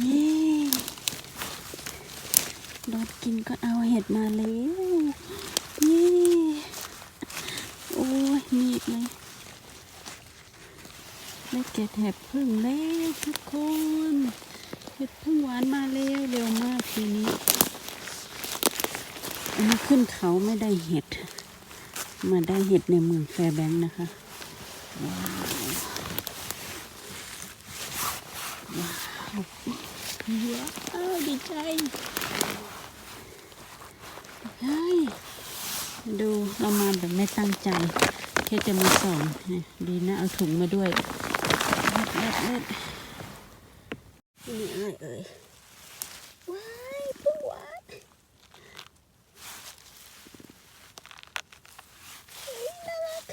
นี่รถกินก็เอาเห็ดมาแล้วนี่โอ้ยมีดเลยได้เก็บเห็ดพึ่งแล้วทุกคนเห็ดพึ่งหวานมาแล้วเร็วมากทีนี้อันนี้ขึ้นเขาไม่ได้เห็ด มาได้เห็ดในเมืองแฟร์แบงค์นะคะว้าว ว้าวดีใจเฮ้ยดูเรามาแบบไม่ตั้งใจ แค่จะมาสอนดีนะเอาถุงมาด้วยเล็ดเล็ดเล็ดนี่อะไรเอ่ย ว้ายผู้หวานเฮ้ยน่ารัก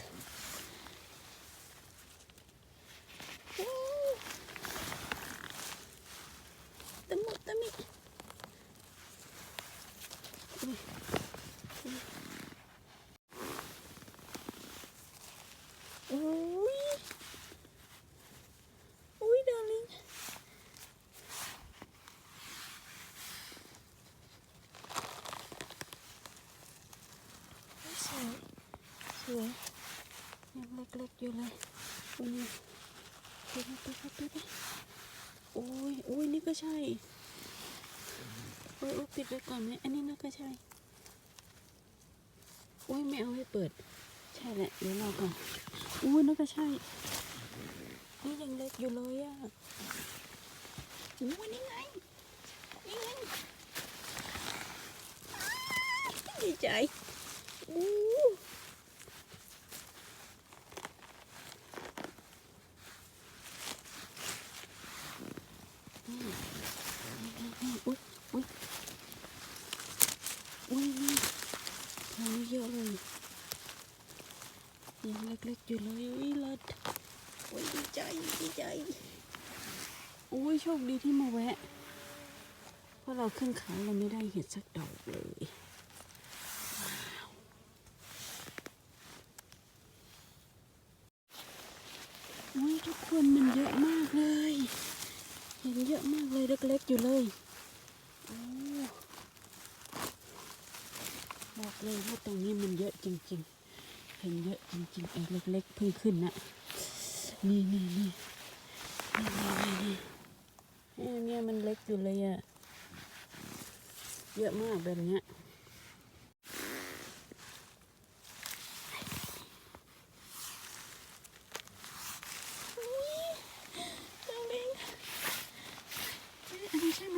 ว้าวตะมุตะมิอุ๊ยอุ๊ยอุ้ยดาริง สวยสวยยังเล็กๆอยู่เลยอุ้ยปิดไปปิดไปปิดไปโอ้ยโอ้ยนี่ก็ใช่โอ้ยปิดไว้ก่อนไหมอันนี้น่าก็ใช่ โอ้ยไม่เอาให้เปิด ใช่แหละเดี๋ยวรอก่อนอุ้ยนั่นก็ใช่ นี่ยังเล็กอยู่เลยอะอุ้ยนี่ไงนี่ไงอ้ายดีใจ อู้นี่อุ้ยอุ้ยอุ้ยนี่ทางนี้เยอะเลยยังเล็กอยู่เลยอุ้ยเลิศอุ้ยดีใจดีใจอุ้ยโชคดีที่มาแวะ เพราะเราขึ้นเขาเราไม่ได้เห็ดสักดอกเลยอุ้ยทุกคนมันเยอะมากเลย เห็นเยอะมากเลยเล็กๆอยู่เลยบอกเลยว่าตรงนี้มันเยอะจริง ๆ เห็นเยอะจริงๆไอ้เล็กๆเพิ่งขึ้นนะนี่นี่นี่นี่นี่นี่เนี่ยมันเล็กอยู่เลยอะเยอะมากแบบเนี้ยดาวเล็งอันนี้ใช่ไหม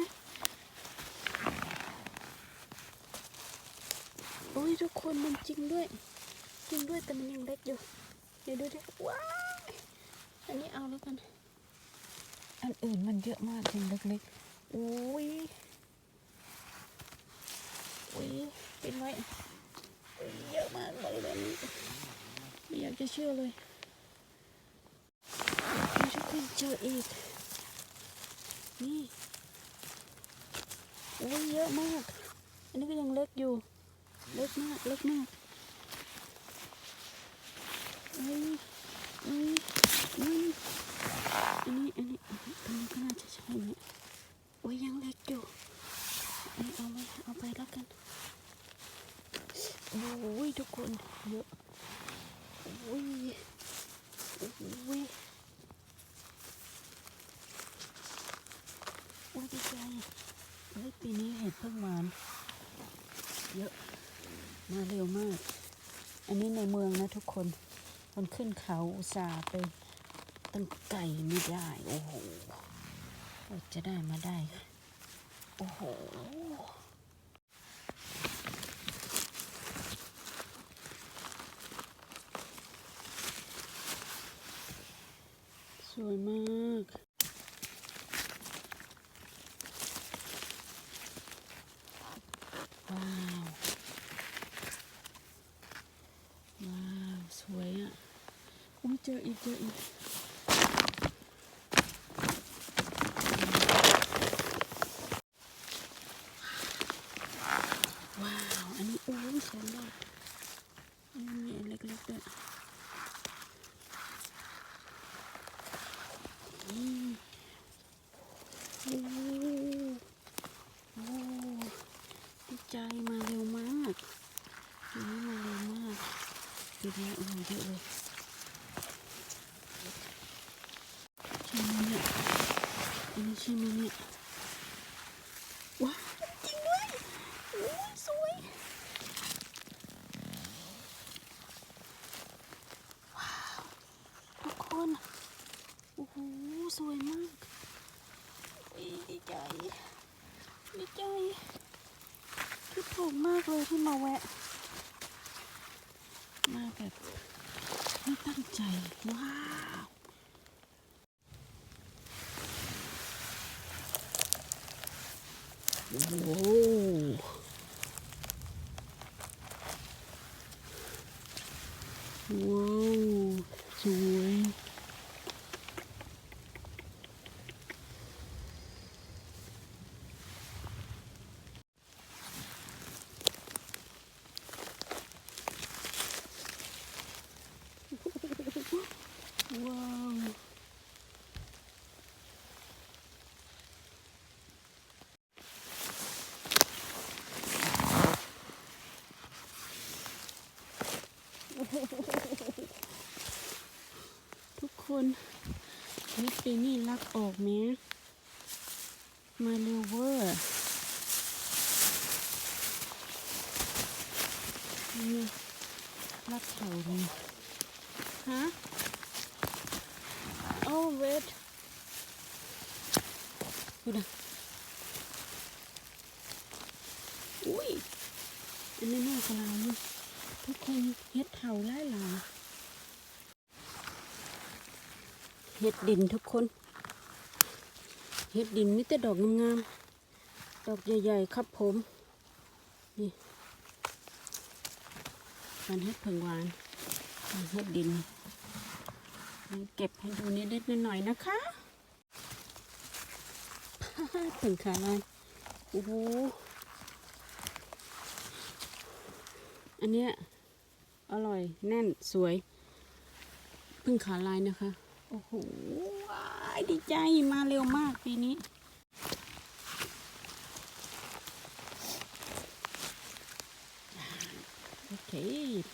โอ้ยทุกคนมันจริงด้วย จริงด้วยแต่มันยังเล็กอยู่ เดี๋ยวดูดิว้าวอันนี้เอาแล้วกัน อันอื่นมันเยอะมากจริงเล็กๆอุ้ยอุ้ยเป็นไว้อุ๊ยเยอะมากเลยแบบนี้ไม่อยากจะเชื่อเลยมีทุกคนเจออีก นี่โอ้ยเยอะมาก อันนี้ก็ยังเล็กอยู่ เล็กมาก เล็กมาก เอ้ยเอ้ยเอ้ยอันนี้อันนี้ตรงนี้ก็น่าจะใช่เนี่ยโอ้ยยังเล็กอยู่อันนี้เอาไว้เอาไปแล้วกันโอ้ยทุกคนเยอะโอ้ยโอ้ยโอ้ยดีใจเฮ้ยปีนี้เห็ดเพิ่งมาเยอะมาเร็วมาก อันนี้ในเมืองนะทุกคน มันขึ้นเขาอุตส่าห์ไปตั้งไก่ไม่ได้ โอ้โหจะได้มาได้ โอ้โหสวยมากว้า เยอะนะว้าว อันนี้โอ้ยสวยมากอันนี้เล็กๆด้วยนี่โอ้โอ้ใจมาเร็วมากอันนี้มาเร็วมากดูดีโอ้เยอะเลย ช่ไหมเนี่ยว้าวจริงด้วยโอ้ยสวยว้าวทุกคนโอ้โหสวยมากดีใจดีใจคิดถูกมากเลยที่มาแวะ มาแบบไม่ตั้งใจว้าว โอ้โหว้าวสวยว้าวทุก คนนิดปีนี่รักออกไหมมาเร็วเวอร์นี่รักเขาเลยฮะโอ้เวทดูนะอุ้ยอันนี้น่ากระลานี่ทุกคนเฮ็ดเถาไล่หลา เฮ็ดดินทุกคนเฮ็ดดินมีแต่ดอกงามๆ ดอกใหญ่ๆ ครับผม นี่มันเฮ็ดเผิงหวานมันเฮ็ดดินเก็บให้ดูนิดๆหน่อยๆนะคะถึงขาลายโอ้โห อันเนี้ยอร่อยแน่นสวยพึ่งขาลายนะคะ โอ้โหดีใจมาเร็วมากปีนี้ โอเคไป